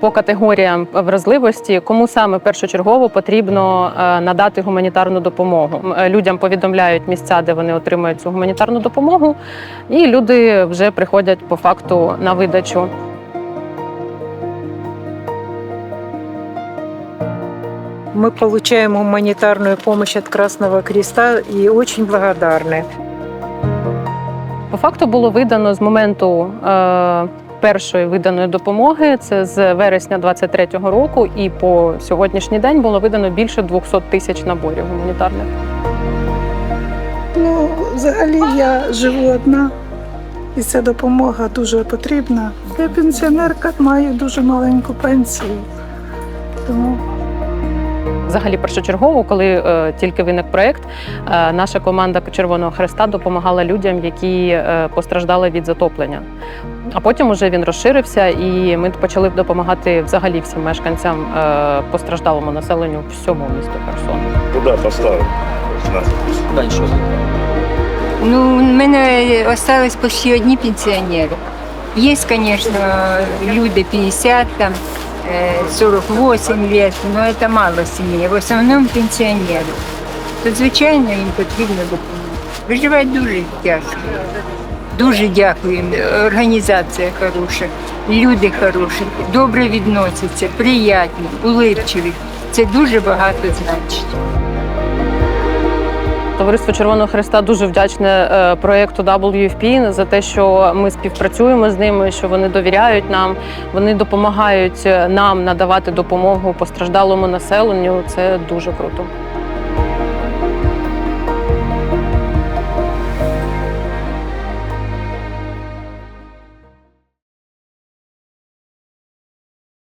по категоріям вразливості, кому саме першочергово потрібно е, надати гуманітарну допомогу. Е, Людям повідомляють місця, де вони отримують цю гуманітарну допомогу, і люди вже приходять по факту на видачу. Мы получаем гуманитарную помощь от Красного Креста и очень благодарны. По факту було видано з моменту е, першої виданої допомоги, це з вересня 23-го року, і по сьогоднішній день було видано більше 200 тисяч наборів гуманітарних. Ну, взагалі я живу одна, і ця допомога дуже потрібна. Я пенсіонерка, маю дуже маленьку пенсію. Тому Взагалі, першочергово, коли е, тільки виник проект, е, наша команда Червоного Хреста допомагала людям, які е, постраждали від затоплення. А потім уже він розширився, і ми почали допомагати взагалі всім мешканцям е, постраждалому населенню всьому місту Херсон. Куда поставив? Дальше. Ну, у мене остались почти одні пенсіонери. Є, звісно, люди 50, там, э, 48 лет, но це мало сімей. В основному пенсіонери. То, звичайно, їм потрібна допомога. Виживають дуже тяжко. Дуже дякуємо. Організація хороша, люди хороші, добре відносяться, приятні, уливчиві. Це дуже багато значить. Товариство Червоного Хреста дуже вдячне е, проєкту WFP за те, що ми співпрацюємо з ними, що вони довіряють нам, вони допомагають нам надавати допомогу постраждалому населенню. Це дуже круто.